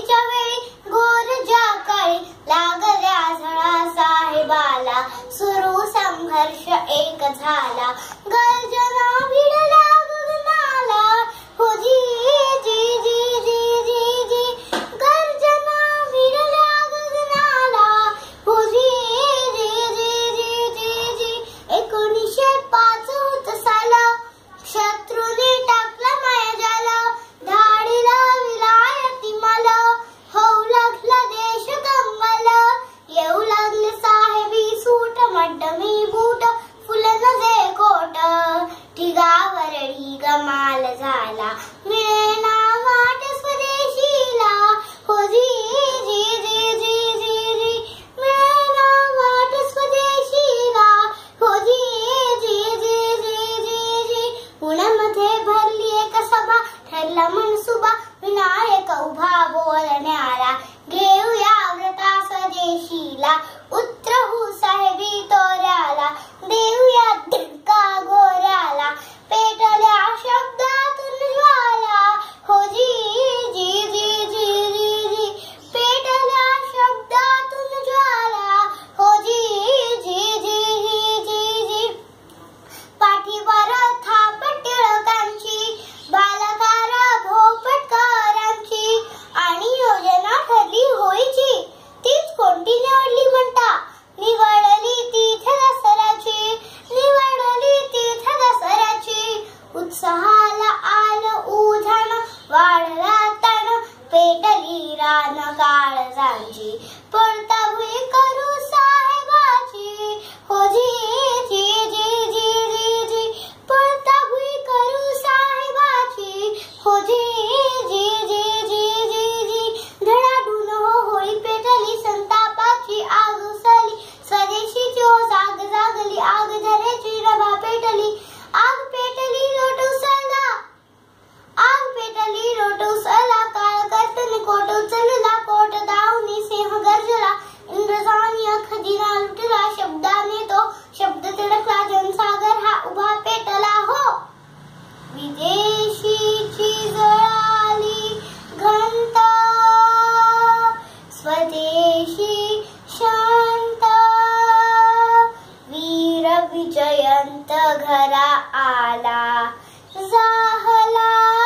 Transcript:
थंडीच्या वेळी गोरजा काळी लागल्या झळा साहेबाला. सुरू संघर्ष एक झाला. पुण्यामध्ये भरली एक सभा ठरला मनसुबा विनायक उभा बोलण्या आला आलं उधाण वाढला तण पेटली रान काळजांची पडता देशी शांत। वीर विजयंत घरा आला जाहला।